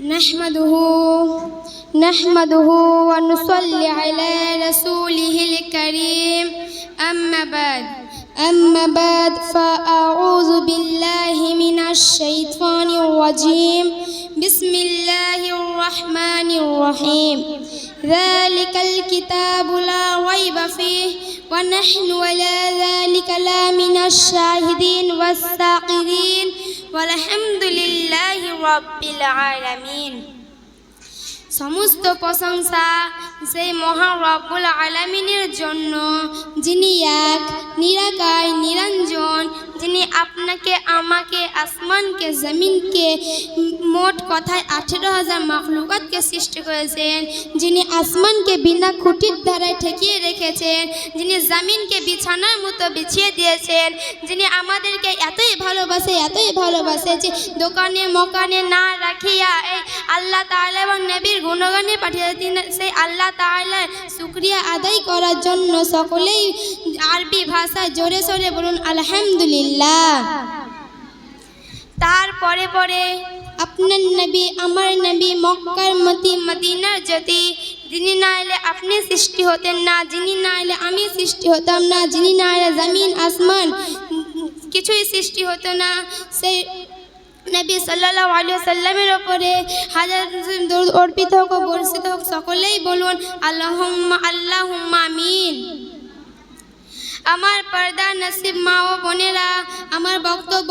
نحمده نحمده ونصلي على رسوله الكريم. أما بعد أما بعد فأعوذ بالله من الشيطان الرجيم. بسم الله الرحمن الرحيم. ذلك الكتاب لا ريب فيه ونحن ولا ذلك لا من الشاهدين والساقدين. সমস্ত প্রশংসা সেই মহারব্বুল আলমিনের জন্য, যিনি এক নিরাকায় নিরঞ্জন, যিনি আপনাকে, আমাকে, আসমানকে, জমিনকে মোট কথায় আঠেরো হাজার মখলুকাতকে সৃষ্টি করেছেন। যিনি আসমানকে বিনা খুঁটির দ্বারায় ঠেকিয়ে রেখেছেন, যিনি জমিনকে বিছানার মতো বিছিয়ে দিয়েছেন, যিনি আমাদেরকে এতই ভালোবাসে এতই ভালোবাসে যে দোকানে মকানে না রাখিয়া এই আল্লাহ তাআলা এবং নবীর গুণগানে পাঠিয়ে দিন সেই আল্লাহ তাআলার শুক্রিয়া আদায় করার জন্য সকলেই আরবি ভাষা জোরে সোরে বলুন, আলহামদুলিল্লাহ। তারপরে পরে আপনার নবী, আমার নবী মক্কার মতি, মদিনার জ্যোতি যিনি না এলে আপনি সৃষ্টি হতেন না, যিনি না এলে আমি সৃষ্টি হতাম না, যিনি না এলে জমিন, আসমান কিছুই সৃষ্টি হতো না। সেই নবী সাল্লাল্লাহু আলাইহি সাল্লামের ওপরে হাজার অর্পিত হোক বর্ষিত হোক, সকলেই বলুন, আল্লাহুম্মা আল্লাহুম্মা আমিন। আমার পর্দা নসিব মা ও বোনেরা, আমার বক্তব্য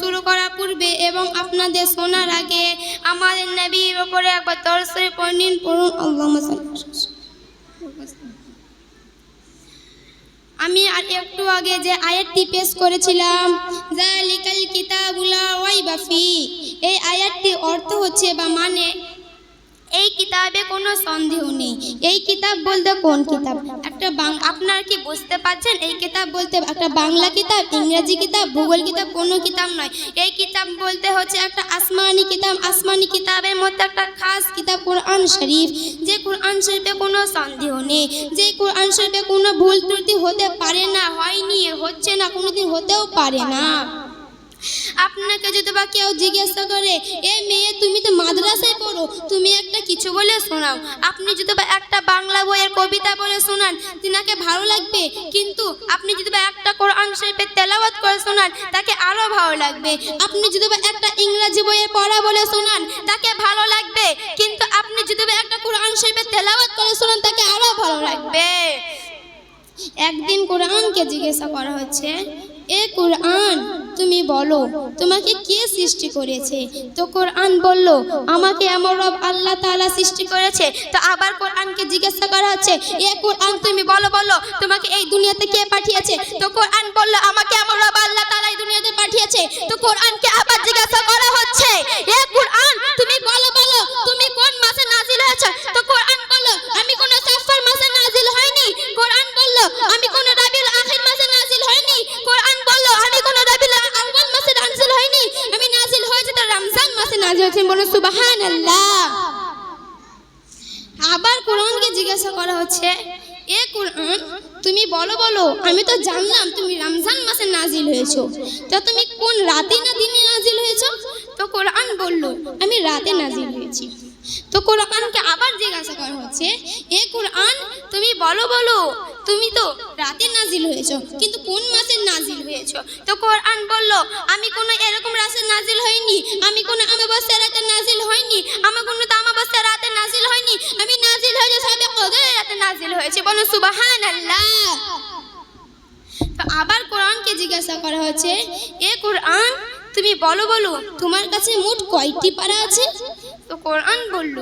শুরু করার পূর্বে এবং আপনাদের শোনার আগে আমাদের নবীর ওপরে একবার পড়িন আমি আর একটু আগে যে আয়াতটি পেশ করেছিলাম জালিকাল কিতাবুলা রাইবা ফি, এই আয়াতটির অর্থ হচ্ছে বা মানে এই কিতাবে কোনো সন্দেহ নেই। এই কিতাব বলতে কোন কিতাব? একটা আপনারা কি বুঝতে পারছেন? এই কিতাব বলতে একটা বাংলা কিতাব, ইংরেজি কিতাব, ভূগোল কিতাব কোনো কিতাব নয়। এই কিতাব বলতে হচ্ছে একটা আসমানি কিতাব। আসমানি কিতাবের মধ্যে একটা খাস কিতাব, কোরআন শরীফ। যে কোরআন শরীফে কোনো সন্দেহ নেই। যে কোরআন শরীফে কোনো ভুল ত্রুটি হতে পারে না, হয়নি, হচ্ছে না, কোনোদিন হতেও পারে না। আপনাকে যদি বা কেউ জিজ্ঞাসা করে, এ মেয়ে, তুমি তো মাদ্রাসায় পড়ো, তুমি একটা কিছু বলে শোনাও। আপনি যদি বা একটা বাংলা বইয়ের কবিতা বলে শোনান, তিনাকে ভালো লাগবে। কিন্তু আপনি যদি বা একটা কোরআন শরীফের তেলাওয়াত করে শোনান, তাকে আরও ভালো লাগবে। আপনি যদি বা একটা ইংরাজি বইয়ের পড়া বলে শোনান, তাকে ভালো লাগবে। কিন্তু আপনি যদি বা একটা কোরআন শরীফের তেলাওয়াত করে শোনান, তাকে আরও ভালো লাগবে। একদিন কোরআনকে জিজ্ঞাসা করা হচ্ছে এ কোরআন, তুমি বলো, তোমাকে কে সৃষ্টি করেছে? তো কোরআন বলল, আমাকে আমার রব আল্লাহ তাআলা সৃষ্টি করেছে, তো আবার কোরআনকে জিজ্ঞাসা করা হচ্ছে, এ কোরআন তুমি বলো বলো, তোমাকে এই দুনিয়াতে কে পাঠিয়েছে? তো কোরআন বলল, আমাকে আমার রব আল্লাহ তাআলা এই দুনিয়াতে পাঠিয়েছে, তো কোরআনকে আবার জিজ্ঞাসা করা হচ্ছে এ কোরআন তুমি বলো বলো তুমি কোন মাসে নাজিল হয়েছে তো কোরআন বলল আমি কোন সাফার মাসে নাজিল হয়নি কোরআন বলল আমি কোন রাবিউল আখির মাসে নাজিল হয়নি কোরআন বলল আমি কোন রাবিউল আউয়াল মাসে নাজিল হয়নি আমি নাজিল হয়েছে তো রমজান মাসে নাজিল সুবাহান আবার কোরআনকে জিজ্ঞাসা করা হচ্ছে, এ কোরআন, তুমি বলো বলো, আমি তো জানলাম তুমি রমজান মাসে নাজিল হয়েছো। তো তুমি কোন রাতে না দিনে নাজিল হয়েছো? তো কোরআন বলল, আমি রাতে নাজিল হয়েছি। তো কোরআনকে জিজ্ঞাসা করা হচ্ছে এ কোরআন, তুমি বলো বলো, তুমি তো রাতে নাজিল হয়েছো, কিন্তু কোন মাসে নাজিল হয়েছো? তো কোরআন বলল, আমি কোনো এরকম রাতে নাজিল হয়নি আমি কোনো আমাবস্যা রাতে নাজিল হয়নি আমার কোনো তো আমাবস্যা রাতে নাজিল হয়নি আমি নাজিল হয়েছে সবে কদরের রাতে নাজিল হয়েছে। বলো সুবহানাল্লাহ। তো আবার কোরআনকে জিজ্ঞাসা করা হচ্ছে, এ কোরআন, তুমি বলো বলো, তোমার কাছে মোট কয়টি পারা আছে? তো কোরআন বলল,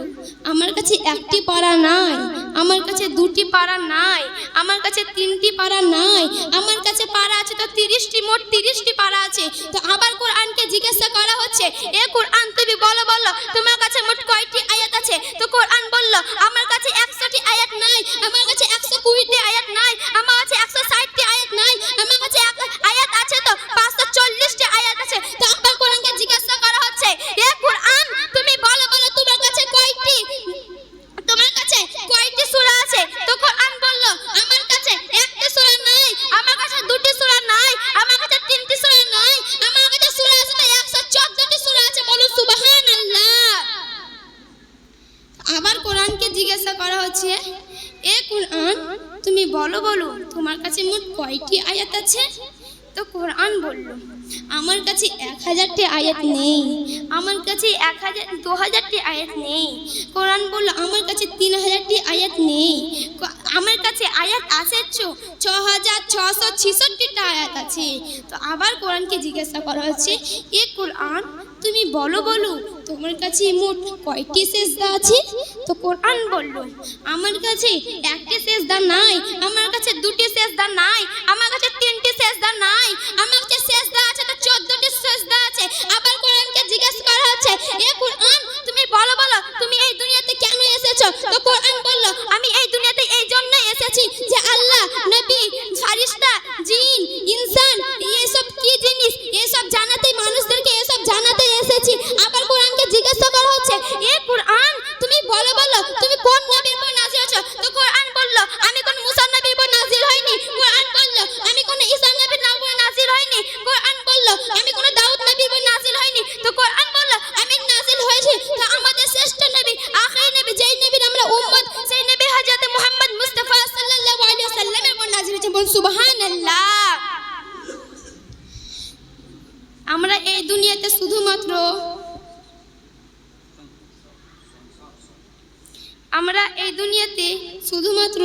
আমার কাছে একটি পাড়া নাই, আমার কাছে দুটি পাড়া নাই, আমার কাছে তিনটি পাড়া নাই, আমার কাছে পাড়া আছে তো তিরিশটি, মোট তিরিশটি পাড়া আছে। তো আবার কোরআনকে জিজ্ঞাসা করা হচ্ছে, এ কোরআন তুমি বলো বলো, তোমার কাছে মোট কয়টি আয়াত আছে? তো কোরআন বলল, আমার কাছে একশোটি আয়াত নাই, আমার কাছে একশো কুড়িটি আয়াত নাই আমার কাছে একশো ষাটটি আয়াত নাই আমার কাছে এক- আয়াত আছে তো পাঁচশো চল্লিশটি আয়াত আছে তো আবার কোরআনকে জিজ্ঞাসা করা হচ্ছে এ কোরআন তুমি বলো বলো তোমার কাছে কয়টি তোমার কাছে কয়টি সূরা আছে তো কোরআন বলল আমার কাছে একটি সূরা নাই আমার কাছে দুটি সূরা নাই আমার কাছে তিনটি সূরা নাই আমার কাছে সূরা আছে তো 114টি সূরা আছে বলো সুবহানাল্লাহ হচ্ছে এ কোরআন তুমি বলো বলো তোমার কাছে মোট কয়টি আয়াত আছে? তো কোরআন বলল, আমার কাছে এক হাজারটি আয়াত নেই, আমার কাছে এক হাজার, দু হাজারটি আয়াত নেই। কোরআন বলল, আমার কাছে তিন হাজারটি আয়াত নেই। আমার কাছে আয়াত আছে ছ হাজার ছশো ছিষট্টিটা আয়াত আছে। তো আবার কোরআনকে জিজ্ঞাসা করা হচ্ছে, এ কোরআন তুমি বলো বলো তোমার কাছে মোট কয়টি সেজদা আছে? তো কোরআন বলল, আমার কাছে একটি সেজদা নাই, আমার কাছে দুটি সেজদা নাই, আমার কাছে তিনটি সেজদা নাই আমার কাছে সেজদা আছে তো চোদ্দটি সেজদা আছে আবার কোরআনকে জিজ্ঞেস করা হচ্ছে এ কোরআন তুমি বলো বলো তুমি এই দুনিয়াতে কেন এসেছ তো কোরআন বলল আমি এই দুনিয়াতে এই জন্যই এসেছি যে আল্লাহ নবী ফারিস্তা জিন ইনসান এসব কি জিনিস এসব জানাতে মানুষদেরকে এসব জানাতে এসেছি আবার কোরআনকে জিজ্ঞাসা করা হচ্ছে এ কোরআন তুমি বলো বলো তুমি কোন নবীর উপর নাজিল হয়েছো তো কোরআন বলল আমি কোন মুসা নবীর উপর নাজিল হয়নি কোরআন বলল আমি কোন ঈসা নবীর নাম উপর নাজিল হয়নি কোরআন বলল আমি কোন দাউদ নবীর উপর নাজিল হয়নি তো কোরআন বলল আমি নাজিল হয়েছি তো আমাদের শ্রেষ্ঠ নবী আখিরি নবী যেই নবীর আমরা উম্মত সেই নবী হযরত মুহাম্মদ মুস্তাফা সাল্লাল্লাহু আলাইহি ওয়াসাল্লামের উপর নাজিল হয়েছে বল সুবহানাল্লাহ আমরা এই দুনিয়াতে শুধুমাত্র আমরা এই দুনিয়াতে শুধুমাত্র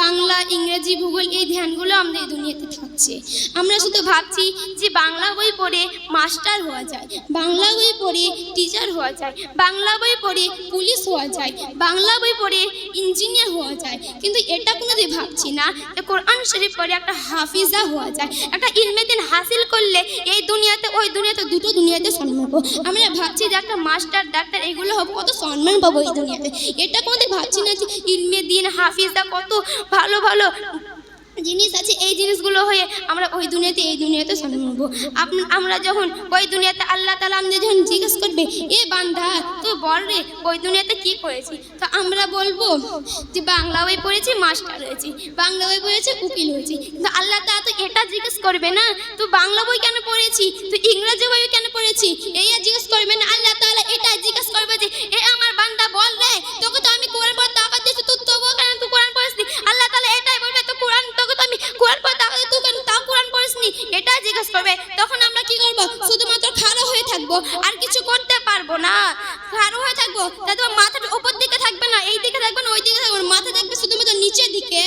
বাংলা, ইংরেজি, ভূগোল এই ধ্যানগুলো আমাদের এই দুনিয়াতে থাকছে। আমরা শুধু ভাবছি যে বাংলা বই পড়ে মাস্টার হওয়া যায়, বাংলা বই পড়ে টিচার হওয়া যায়, বাংলা বই পড়ে পুলিশ হওয়া যায়, বাংলা বই পড়ে ইঞ্জিনিয়ার হওয়া যায়। কিন্তু এটা কোনোদিন ভাবছি না যে কোরআন শরীফ পড়ে একটা হাফিজা হওয়া যায়, একটা ইলমেদিন হাসিল করলে এই দুনিয়াতে, ওই দুনিয়াতে, দুটো দুনিয়াতে সম্মান পাবো আমরা ভাবছি যে একটা মাস্টার, ডাক্তার, এগুলো হবে, কত সম্মান পাবো এই দুনিয়াতে। এটা কোনোদিন ভাবছি না যে ইলমে দিন হাফিজা কত ভালো ভালো জিনিস আছে, এই জিনিসগুলো হয়ে আমরা ওই দুনিয়াতে, এই দুনিয়াতে সম্মান পাবো আপ- আমরা যখন ওই দুনিয়াতে আল্লাহ তালা আমাদের যখন জিজ্ঞেস করবে, এ বান্ধা তো বল রে, ওই দুনিয়াতে কি করেছি? তো আমরা বলব যে বাংলা বই পড়েছি, মাস্টার হয়েছি বাংলা বই পড়েছি, উকিল হয়েছি। কিন্তু আল্লাহ তালা তো এটা জিজ্ঞেস করবে না তো বাংলা বই কেন পড়েছি? তো ইংরেজি বই কেন পড়েছি? এই আর জিজ্ঞেস করবে না, আল্লাহ তালা এটা জিজ্ঞেস করবে যে, এ আমার বান্দা, বল রে, তোকে তো আমি কোরআন পড়তে তাকাত দিয়েছি তুই তবুও কেন তুই কোরআন পড়িসনি আল্লাহ তাআলা এটাই বলবে তো কোরআন তোকে তো আমি কোরআন পড়তে তাকাত তুই কেন তাও কোরআন পড়িসনি এটা জিজ্ঞেস করবে তখন আমরা কি করব শুধুমাত্র খাড়া হয়ে থাকব আর কিছু করতে পারব না খাড়া হয়ে থাকব তাতে মাথাটা উপর দিকে থাকবে না এই দিকে থাকবে না ওই দিকে থাকবে না মাথা থাকবে শুধুমাত্র নিচের দিকে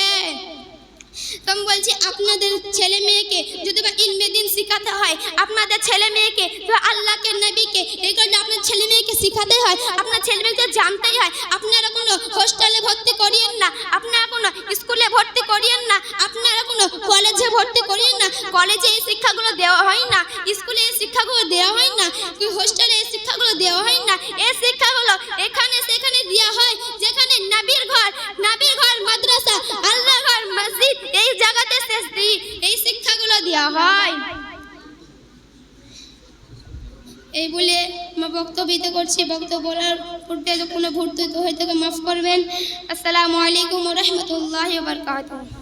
তো আমি বলছি, আপনাদের ছেলে মেয়েকে যদি বা ইলমে দিন শেখাতে হয়, আপনাদের ছেলে মেয়েকে আল্লাহকে, নবীকে এগুলো আপনার ছেলে মেয়েকে শেখাতে হয়, আপনার ছেলে মেয়েকে জানতেই হয়। আপনারা কোনো হোস্টেলে ভর্তি করিয়েন না, আপনারা কোনো স্কুলে ভর্তি করিয়েন না, আপনারা কোনো কলেজে ভর্তি করিয়েন না কলেজে এই শিক্ষাগুলো দেওয়া হয় না স্কুলে এই শিক্ষাগুলো দেওয়া হয় না হোস্টেলে এই শিক্ষাগুলো দেওয়া হয় না, এই শিক্ষাগুলো এখানে সেখানে দেওয়া হয়, যেখানে নবীর ঘর, নবীর ঘর মাদ্রাসা আল্লাহ ঘর মসজিদ এই জায়গাতে শেষ দিই এই শিক্ষাগুলো দেওয়া হয়। এই বলে আমার বক্তব্য দিতে করছি। বক্তব্য বলার পূর্বে কোনো ভুল হয়ে থাকে মাফ করবেন। আসসালামু আলাইকুম রহমতুল্লাহ বারকাতুহ।